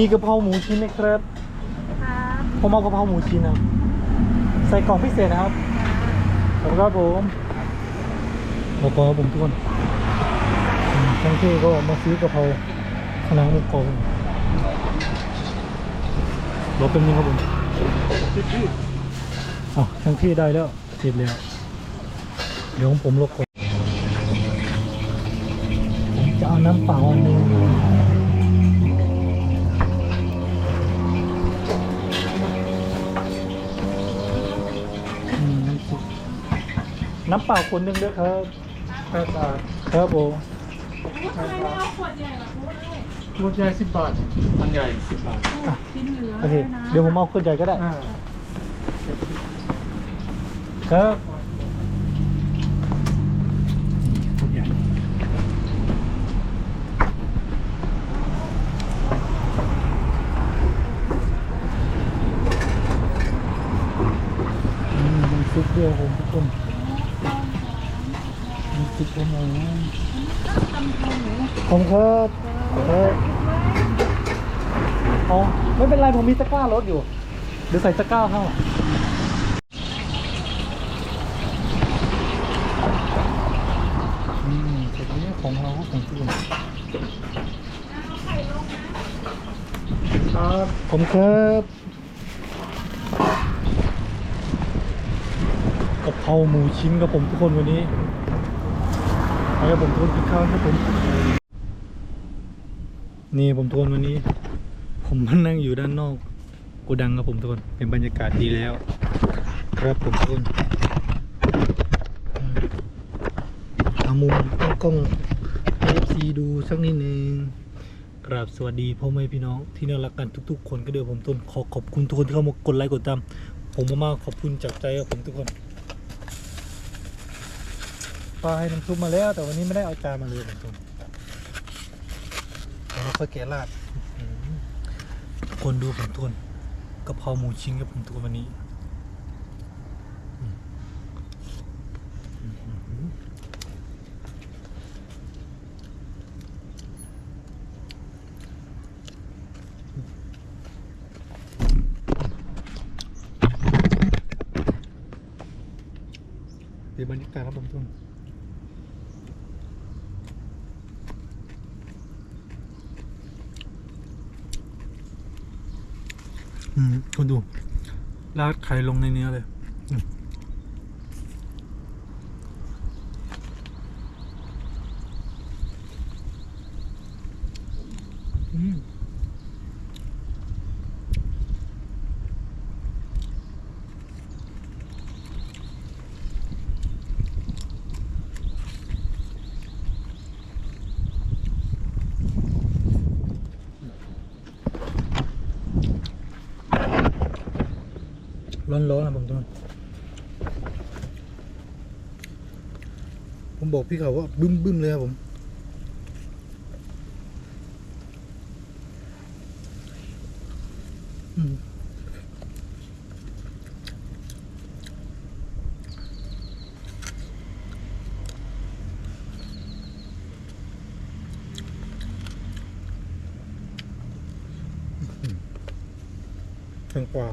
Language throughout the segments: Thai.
มีกะเพราหมูชิ้นไหมครับ ครับผมเอากะเพราหมูชิ้นนะใส่กล่องพิเศษนะครับขอบคุณครับผมแล้วก็ผมทุกคนอืมทั้งที่ก็มาซื้อกะเพราคณะหมูกรอบรอเป็นนึงครับผมอ๋อทั้งที่ได้แล้วเสร็จแล้ว เดี๋ยวผมลบก่อนผมจะเอาน้ำเปล่าอันหนึง น้ำเปล่าคนหนึ่งด้วยครับแปดบาทครับผมแปดบาทขวดใหญ่สิบบาทมันใหญ่สิบบาทอะโอเคเดี๋ยวผมเอาคนใหญ่ก็ได้ อ่าครับคนใหญ่อืมน้ำซุปเดียวผมทุกคน น้ำซุปผมเอาผมครับครับอ๋อไม่เป็นไรผมมีตะกร้ารถอยู่ เดี๋ยวใส่ตะกร้าเข้าอืมแต่ทีนี้ของเราก็ของที่อื่นครับผมครับกะเพราหมูชิ้นกับผมทุกคนวันนี้ เอาละผมทุกคนกินข้าวครับผม นี่ผมทวนวันนี้ ผมมานั่งอยู่ด้านนอกโกดังครับผมทุกคนเป็นบรรยากาศดีแล้ว ครับผมทุกคนเอามุมกล้องเอฟซีดูสักนิดนึงกราบสวัสดีพ่อแม่พี่น้องที่น่ารักกันทุก ๆ คนก็เดี๋ยวผมต้นขอขอบคุณทุกคนที่เข้ามากดไลค์กดตามผมมากๆขอบคุณจากใจครับผมทุกคน ปลาให้น้ำซุปมาแล้ว แต่วันนี้ไม่ได้เอาจานมาเลยผมต้นเดี๋ยวเราค่อยแกะราดคนดูผมทุนกระเพราหมูชิ้นกับผมทุกคนวันนี้เดี๋ยวบรรยากาศครับผมทุกคน อืมคุณดูราดไข่ลงในเนื้อเลย ร้อนๆนะผมทุกคนผมบอกพี่เขาว่าบึ้มๆเลยครับผมอืมแตงกว่า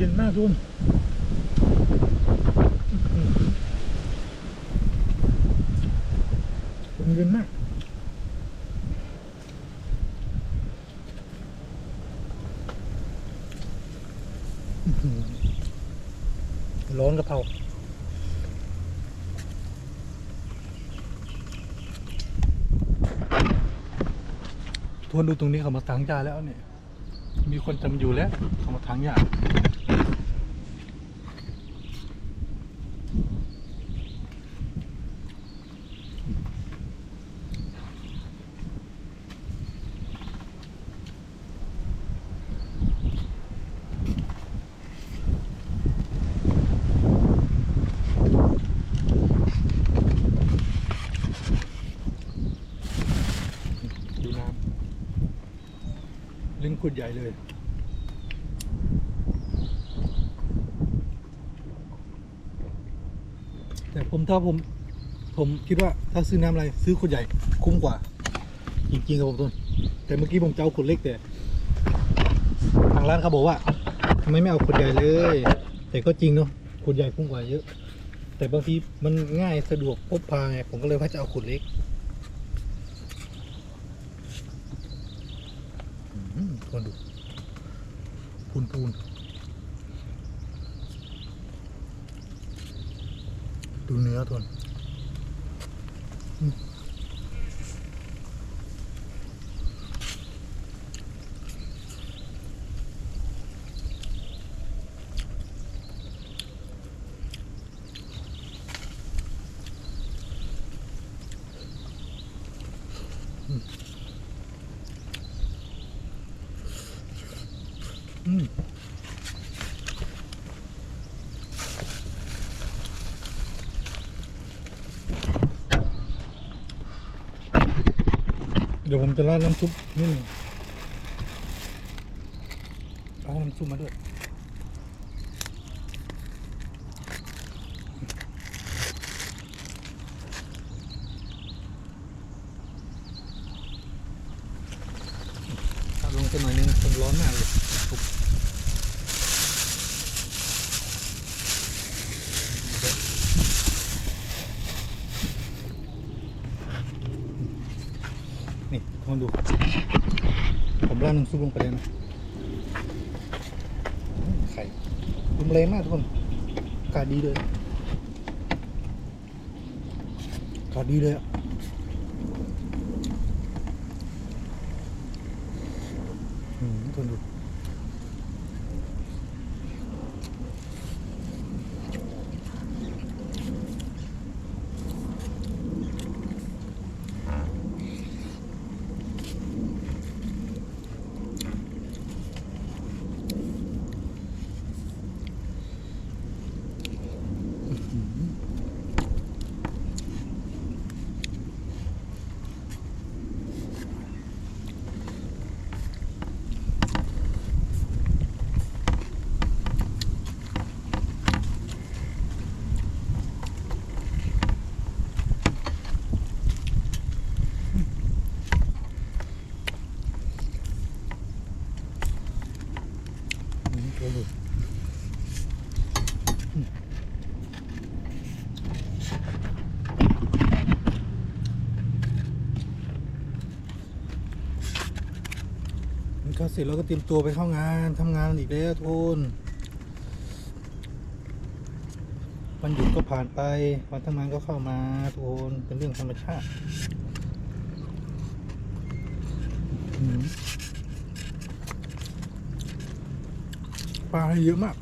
เย็นมากทุกคนอืมเย็นมากร้อนกะเพราทวนดูตรงนี้เขามาถางยาแล้วเนี่ย มีคนจำอยู่แล้วเขามาถางยา ขุดใหญ่เลยอผมถ้าผม ผมคิดว่าถ้าซื้อน้ำอะไรซื้อขวดใหญ่คุ้มกว่า จริง ๆ ครับผมทุกคนแต่เมื่อกี้ผมจะเอาขวดเล็กแต่ ทางร้านเขาบอกว่าทำไมไม่เอาขวดใหญ่เลย แต่ก็จริงเนาะขวดใหญ่คุ้มกว่าเยอะ แต่บางทีมันง่ายสะดวกพกพาไงผมก็เลยว่าจะเอาขวดเล็กอืมทวนดูพูนพูน ดูเนื้อทวนอืม เดี๋ยวผมจะราดน้ำซุปนิดหนึ่งเอาน้ำซุปมาด้วยลงสักหน่อยนึงมันร้อนมากเลยซุปนี่ลองดู ผมราดน้ำ ซุปลงไปเลยนะไข่รุนแรงมากทุกคนอากาศดีเลยอากาศดีเลยอะ เสร็จแล้วก็เตรียมตัวไปเข้างานทำงานอีกแล้วทุกคนวันหยุดก็ผ่านไปวันทำงานก็เข้ามาทุกคนเป็นเรื่องธรรมชาติปลาให้เยอะมาก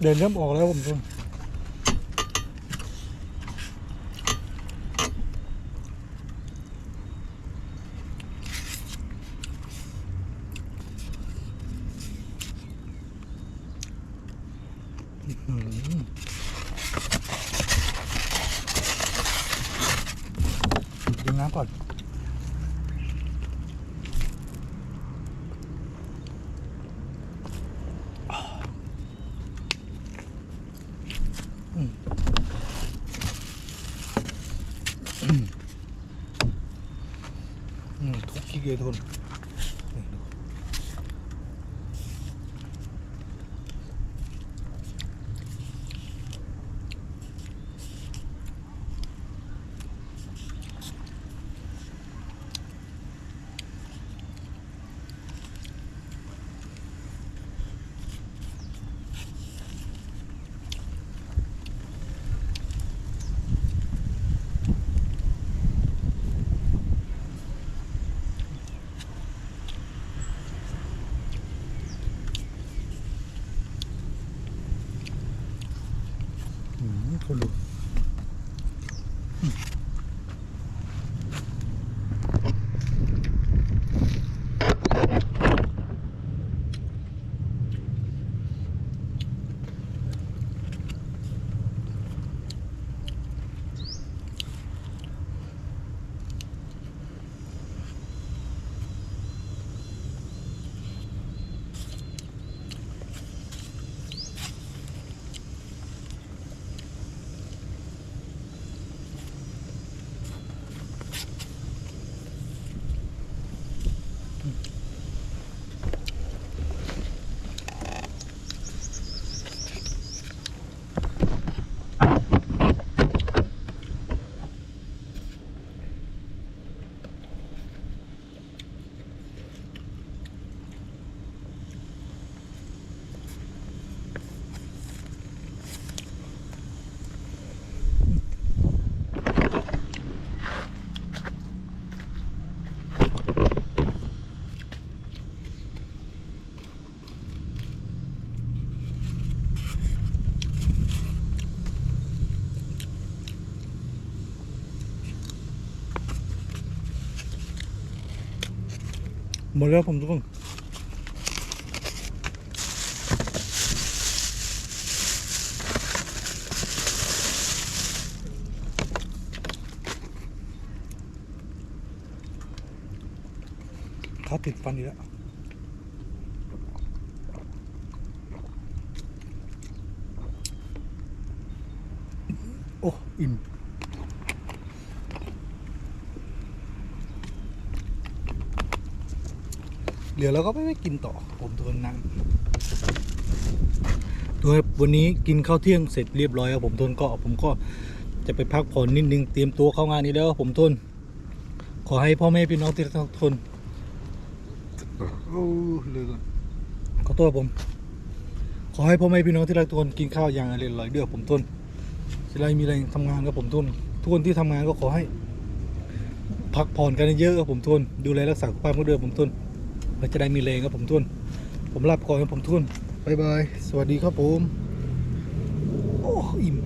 เดินเริ่มออกแล้วผมทุกคนดื่มน้ำก่อน อืมทุกขี้ หมดแล้วผมทุกคน เขาติดฟันอีกแล้วโอ้อิ่มเดี๋ยวเราก็ไม่ไปกินต่อผมทนนั่งตัววันนี้กินข้าวเที่ยงเสร็จเรียบร้อยครับผมทนก็ผมก็จะไปพักผ่อนนิดนึงเตรียมตัวเข้างานนี้แล้วครับผมทน ขอให้พ่อแม่พี่น้องที่รักทุกคนโอ้เลยก่อนขอโทษผม ขอให้พ่อแม่พี่น้องที่รักทุกคนกินข้าวอย่างอร่อยๆเด้อผมทนจะได้มีแรงทำงานครับผมทนทุกคนที่ทำงานก็ขอให้ พักผ่อนกันเยอะครับผมทนดูแลรักษาสุขภาพก็เด้อผมทน เราจะได้มีแรงครับผมทุน ผมรับก่อนครับผมทุนบายบายสวัสดีครับผมโอ้อิ่ม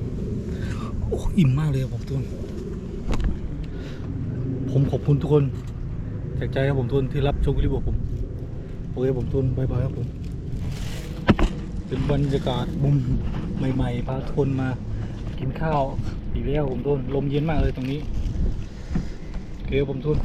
โอ้อิ่มมากเลยครับผมทุน ผมขอบคุณทุกคนจากใจครับผมทุนที่รับชมคลิปของผมโอเคผมทุนบายบายครับผมเป็นบรรยากาศมุมใหม่ๆพาทุนมากินข้าวอีกแล้วผมทุนลมเย็นมากเลยตรงนี้โอเคครับผมทุน